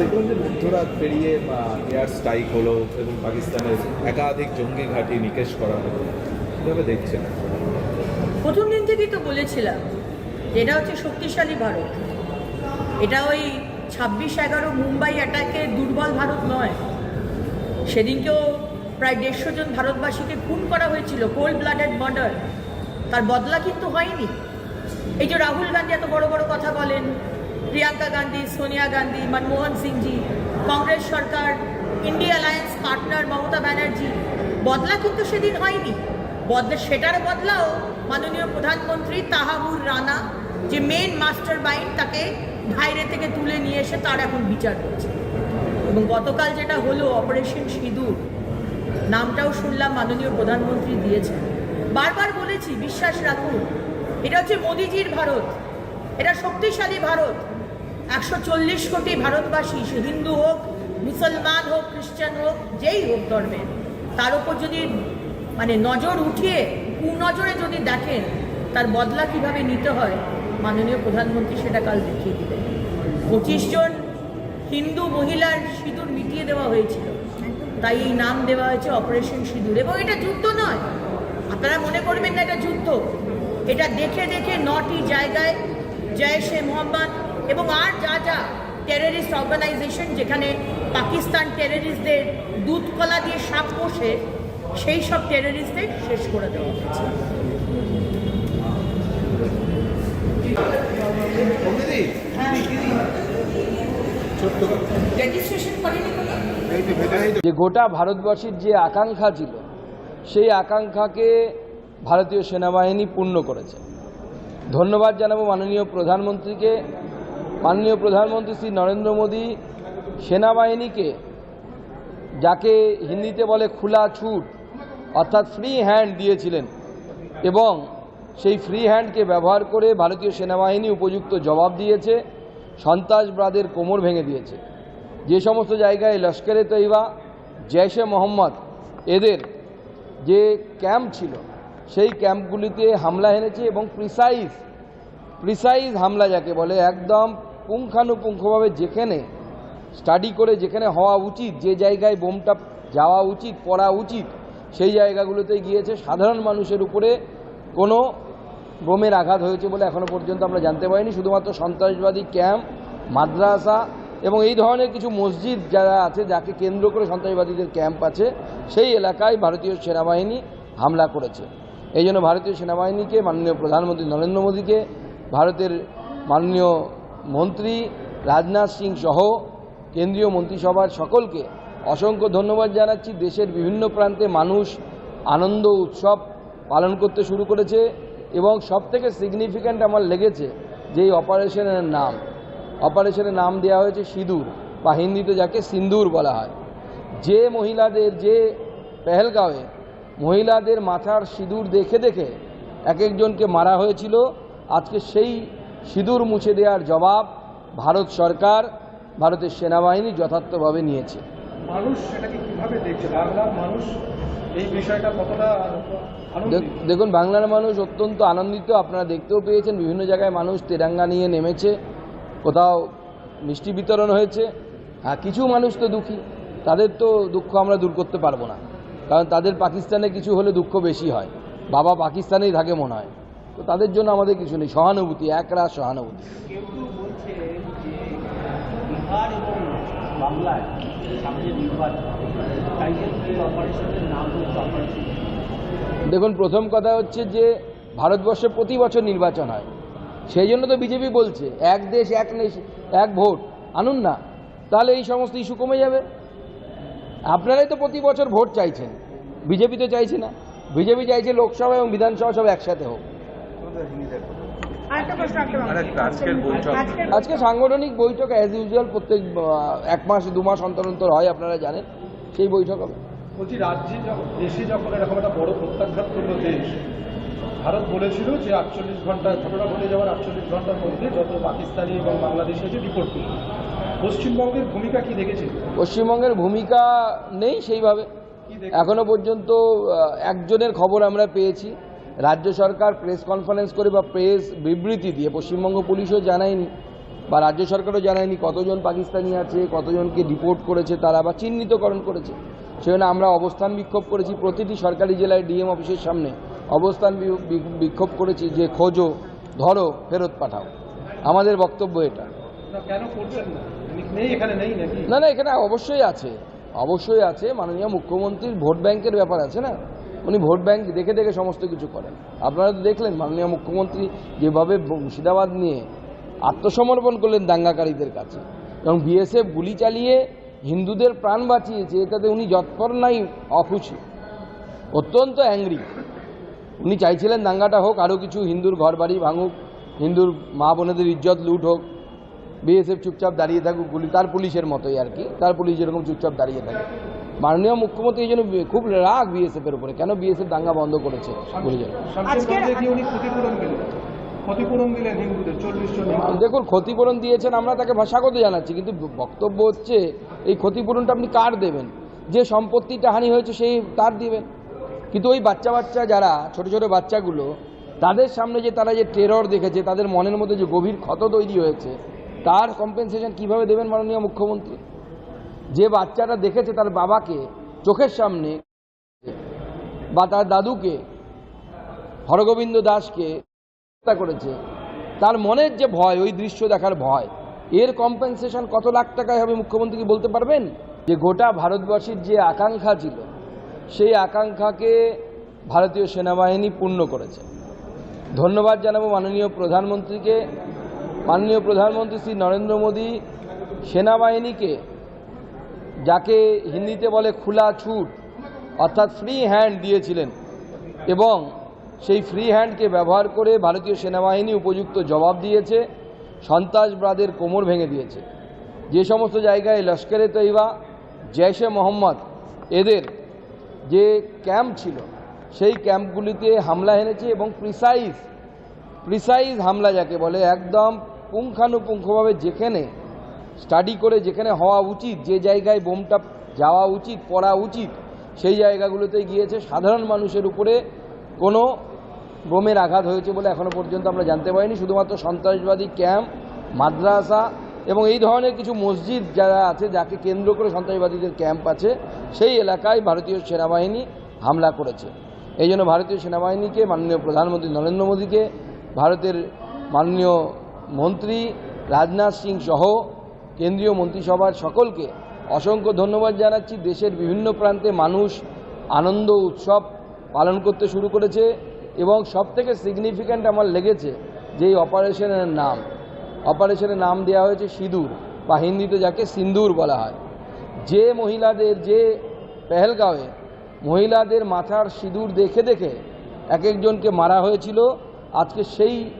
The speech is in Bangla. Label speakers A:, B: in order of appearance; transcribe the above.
A: দেখলাম যে মধ্যরাত পেরিয়ে এয়ার স্ট্রাইক হলো এবং পাকিস্তানের একাধিক জঙ্গি ঘাঁটি নিকেশ করা হলো। দেখছেন?
B: প্রথম দিন থেকেই তো বলেছিলাম, এটা হচ্ছে শক্তিশালী ভারত। এটা ওই ছাব্বিশ এগারো মুম্বাই অ্যাটাকে দুর্বল ভারত নয়। সেদিনকেও প্রায় দেড়শো জন ভারতবাসীকে খুন করা হয়েছিল কোল্ড ব্লাডেড মার্ডার তার বদলা কিন্তু হয়নি। এই যে রাহুল গান্ধী এত বড় বড় কথা বলেন প্রিয়াঙ্কা গান্ধী, সোনিয়া গান্ধী, মনমোহন সিংজি, কংগ্রেস সরকার, India alliance partner Mamata Banerjee. বদলা কিন্তু সেদিন হয়নি। বদলা সেটার বদলাও মাননীয় প্রধানমন্ত্রী তাহাবুর রানা, যে মেন মাস্টার মাইন্ড তাকে বাইরে থেকে তুলে নিয়ে এসে তার এখন বিচার করছে। এবং গতকাল যেটা হলো অপারেশন সিঁদুর, নামটাও শুনলাম মাননীয় প্রধানমন্ত্রী দিয়েছেন। বারবার বলেছি, বিশ্বাস রাখুন, এটা হচ্ছে মোদিজির ভারত, এটা শক্তিশালী ভারত। একশো চল্লিশ কোটি ভারতবাসী, সে হিন্দু হোক, মুসলমান হোক, খ্রিস্টান হোক, যেই হোক ধর্মের তার উপর যদি মানে নজর উঠিয়ে, কুনজরে যদি দেখেন, তার বদলা কীভাবে নিতে হয়, মাননীয় প্রধানমন্ত্রী সেটা কাল দেখিয়ে দিলেন পঁচিশ জন হিন্দু মহিলার সিঁদুর মিটিয়ে দেওয়া হয়েছিল। তাই এই নাম দেওয়া হয়েছে অপারেশন সিঁদুর। এবং এটা যুদ্ধ নয়। আপনারা মনে করবেন না এটা যুদ্ধ। এটা দেখে দেখে নটি জায়গায় জয়শে মোহাম্মদ এবং আর যা যা টেররিস্ট অর্গানাইজেশন যেখানে পাকিস্তান টেররিস্টদের দুধ কলা দিয়ে সাপ পোষে সেই সব টেররিস্টদের শেষ করে দেওয়া হয়েছে। রেজিস্ট্রেশন
C: যে গোটা ভারতবর্ষের যে আকাঙ্ক্ষা ছিল সেই আকাঙ্ক্ষাকে ভারতীয় সেনাবাহিনী পূর্ণ করেছে। ধন্যবাদ জানাব মাননীয় প্রধানমন্ত্রীকে। মাননীয় প্রধানমন্ত্রী শ্রী নরেন্দ্র মোদী সেনাবাহিনীকে, যাকে হিন্দিতে বলে খোলা ছুট, অর্থাৎ ফ্রি হ্যান্ড দিয়েছিলেন এবং সেই ফ্রি হ্যান্ডকে ব্যবহার করে ভারতীয় সেনাবাহিনী উপযুক্ত জবাব দিয়েছে, সন্ত্রাসবাদের কোমর ভেঙে দিয়েছে। যে সমস্ত জায়গায় লস্করে তৈবা জৈশে মোহাম্মদ, এদের যে ক্যাম্প ছিল, সেই ক্যাম্পগুলিতে হামলা এনেছে এবং প্রিসাইজ প্রিসাইজ হামলা যাকে বলে একদম পুঙ্খানুপুঙ্খভাবে যেখানে স্টাডি করে যেখানে হওয়া উচিত, যে জায়গায় বোমটা যাওয়া উচিত, পড়া উচিত, সেই জায়গাগুলোতে গিয়েছে। সাধারণ মানুষের উপরে কোনো বোমের আঘাত হয়েছে বলে এখনও পর্যন্ত আমরা জানতে পারিনি। শুধুমাত্র সন্ত্রাসবাদী ক্যাম্প, মাদ্রাসা এবং এই ধরনের কিছু মসজিদ যারা আছে, যাকে কেন্দ্র করে সন্ত্রাসবাদীদের ক্যাম্প আছে, সেই এলাকায় ভারতীয় সেনাবাহিনী হামলা করেছে। এই জন্য ভারতীয় সেনাবাহিনীকে, মাননীয় প্রধানমন্ত্রী নরেন্দ্র মোদীকে, ভারতের মাননীয় মন্ত্রী রাজনাথ সিং সহ কেন্দ্রীয় মন্ত্রিসভার সকলকে অসংখ্য ধন্যবাদ জানাচ্ছি। দেশের বিভিন্ন প্রান্তে মানুষ আনন্দ, উৎসব পালন করতে শুরু করেছে এবং সবথেকে সিগনিফিক্যান্ট আমার লেগেছে যে এই অপারেশনের নাম। অপারেশনের নাম দেওয়া হয়েছে সিঁদুর বা হিন্দিতে যাকে সিন্দুর বলা হয়। যে মহিলাদের, যে পেহেলগাঁওয়ে মহিলাদের মাথার সিঁদুর দেখে দেখে এক একজনকে মারা হয়েছিল। আজকে সেই সিঁদুর মুছে দেওয়ার জবাব ভারত সরকার ভারতের সেনাবাহিনী যথার্থভাবে নিয়েছে।
D: মানুষ সেটাকে কীভাবে দেখছে? বাংলার মানুষ এই বিষয়টা কতটা
C: দেখুন বাংলার মানুষ অত্যন্ত আনন্দিত। আপনারা দেখতেও পেয়েছেন বিভিন্ন জায়গায় মানুষ তেরাঙ্গা নিয়ে নেমেছে। কোথাও মিষ্টি বিতরণ হয়েছে। হ্যাঁ কিছু মানুষ তো দুঃখী। তাদের তো দুঃখ আমরা দূর করতে পারব না। কারণ তাদের পাকিস্তানে কিছু হলে দুঃখ বেশি হয়। বাবা পাকিস্তানেই থাকে মনে হয়। তো তাদের জন্য আমাদের কিছু নেই। সহানুভূতি একরাশ সহানুভূতি। দেখুন প্রথম কথা হচ্ছে যে ভারতবর্ষে প্রতি বছর নির্বাচন হয়। সেই জন্য তো বিজেপি বলছে এক দেশ এক নেশ- এক ভোট। আনুন না তাহলে এই সমস্ত ইস্যু কমে যাবে। আপনারাই তো প্রতি বছর ভোট চাইছেন। বিজেপি তো চাইছে না। বিজেপি চাইছে লোকসভা এবং বিধানসভা সব একসাথে হোক। আজকে সাংগঠনিক বৈঠক অ্যাজ ইউজুয়াল প্রত্যেক এক মাস দু মাস অন্তর অন্তর হয় আপনারা জানেন। সেই বৈঠক হবে।
D: বলছি রাজ্যে যখন দেশে যখন এরকম একটা বড় প্রত্যাঘাত করল দেশ ভারত বলেছিল যে আটচল্লিশ ঘণ্টা ঘটনা ঘটে যাওয়ার আটচল্লিশ ঘণ্টার মধ্যে যত পাকিস্তানি এবং বাংলাদেশি আছে রিপোর্ট করবে পশ্চিমবঙ্গের ভূমিকা কি দেখেছে
C: পশ্চিমবঙ্গের ভূমিকা নেই সেইভাবে। এখনও পর্যন্ত একজনের খবর আমরা পেয়েছি। রাজ্য সরকার প্রেস কনফারেন্স করে বা প্রেস বিবৃতি দিয়ে পশ্চিমবঙ্গ পুলিশও জানায়নি বা রাজ্য সরকারও জানায়নি কতজন পাকিস্তানি আছে কতজনকে ডিপোর্ট করেছে তারা বা চিহ্নিতকরণ করেছে। সেজন্য আমরা অবস্থান বিক্ষোভ করেছি। প্রতিটি সরকারি জেলায় ডিএম অফিসের সামনে অবস্থান বিক্ষোভ করেছি যে খোঁজো ধরো ফেরত পাঠাও। আমাদের বক্তব্য এটা।
D: কেন নেই এখানে নেই নাকি?
C: না না এখানে অবশ্যই আছে। অবশ্যই আছে। মাননীয় মুখ্যমন্ত্রীর ভোট ব্যাংকের ব্যাপার আছে না? উনি ভোট ব্যাংক দেখে দেখে সমস্ত কিছু করেন। আপনারা তো দেখলেন, মাননীয় মুখ্যমন্ত্রী যেভাবে মুর্শিদাবাদ নিয়ে আত্মসমর্পণ করলেন দাঙ্গাকারীদের কাছে। এবং বিএসএফ গুলি চালিয়ে হিন্দুদের প্রাণ বাঁচিয়েছে, এটাতে উনি যৎপর নাই, অখুশি। অত্যন্ত অ্যাংরি উনি চাইছিলেন দাঙ্গাটা হোক, আরও কিছু হিন্দুর ঘর বাড়ি ভাঙুক, হিন্দুর মা বোনেদের ইজ্জত লুট হোক। বিএসএফ চুপচাপ দাঁড়িয়ে থাকুক গুলি, তার পুলিশের মতোই আর কি, তার পুলিশ যেরকম চুপচাপ দাঁড়িয়ে থাকে। মাননীয় মুখ্যমন্ত্রী এই জন্য খুব রাগ বিএসএফ এর উপরে। কেন বিএসএফ দাঙ্গা বন্ধ করেছে? দেখুন ক্ষতিপূরণ দিয়েছেন আমরা তাকে স্বাগত জানাচ্ছি কিন্তু বক্তব্য হচ্ছে এই ক্ষতিপূরণটা আপনি কার দেবেন? যে সম্পত্তিটা হানি হয়েছে সেই তার দিবেন। কিন্তু ওই বাচ্চা বাচ্চা যারা ছোট ছোট বাচ্চাগুলো তাদের সামনে যে তারা যে টেরর দেখেছে তাদের মনের মধ্যে যে গভীর ক্ষত তৈরি হয়েছে তার কম্পেনসেশন কীভাবে দেবেন মাননীয় মুখ্যমন্ত্রী? যে বাচ্চাটা দেখেছে তার বাবাকে চোখের সামনে বা তার দাদুকে, হরগোবিন্দ দাসকে হত্যা করেছে, তার মনের যে ভয়, ওই দৃশ্য দেখার ভয়, এর কম্পেনসেশন কত লাখ টাকায় হবে মুখ্যমন্ত্রী বলতে পারবেন? যে গোটা ভারতবাসীর যে আকাঙ্ক্ষা ছিল, সেই আকাঙ্ক্ষাকে ভারতীয় সেনাবাহিনী পূর্ণ করেছে। ধন্যবাদ জানাব মাননীয় প্রধানমন্ত্রীকে। মাননীয় প্রধানমন্ত্রী শ্রী নরেন্দ্র মোদী সেনাবাহিনীকে যাকে হিন্দিতে বলে খোলা ছুট, অর্থাৎ ফ্রি হ্যান্ড দিয়েছিলেন। এবং সেই ফ্রি হ্যান্ডকে ব্যবহার করে ভারতীয় সেনাবাহিনী উপযুক্ত জবাব দিয়েছে সন্ত্রাসবাদের কোমর ভেঙে দিয়েছে। যে সমস্ত জায়গায় লস্করে তৈবা জৈশে মোহাম্মদ, এদের যে ক্যাম্প ছিল, সেই ক্যাম্পগুলিতে হামলা এনেছে এবং প্রিসাইজ প্রিসাইজ হামলা যাকে বলে একদম পুঙ্খানুপুঙ্খভাবে যেখানে স্টাডি করে যেখানে হওয়া উচিত, যে জায়গায় বোমটা যাওয়া উচিত, পড়া উচিত, সেই জায়গাগুলোতে গিয়েছে। সাধারণ মানুষের উপরে কোনো বোমের আঘাত হয়েছে বলে এখনও পর্যন্ত আমরা জানতে পারিনি। শুধুমাত্র সন্ত্রাসবাদী ক্যাম্প, মাদ্রাসা এবং এই ধরনের কিছু মসজিদ যারা আছে, যাকে কেন্দ্র করে সন্ত্রাসবাদীদের ক্যাম্প আছে, সেই এলাকায় ভারতীয় সেনাবাহিনী হামলা করেছে। এই জন্য ভারতীয় সেনাবাহিনীকে, মাননীয় প্রধানমন্ত্রী নরেন্দ্র মোদীকে, ভারতের মাননীয় মন্ত্রী রাজনাথ সিং সহ কেন্দ্রীয় মন্ত্রিসভার সকলকে অসংখ্য ধন্যবাদ জানাচ্ছি। দেশের বিভিন্ন প্রান্তে মানুষ আনন্দ, উৎসব পালন করতে শুরু করেছে এবং সবথেকে সিগনিফিক্যান্ট আমার লেগেছে যে এই অপারেশনের নাম। অপারেশনের নাম দেওয়া হয়েছে সিঁদুর, বা হিন্দিতে যাকে সিন্দুর বলা হয়। যে মহিলাদের, যে পেহেলগাঁওয়ে মহিলাদের মাথার সিঁদুর দেখে দেখে এক একজনকে মারা হয়েছিল। আজকে সেই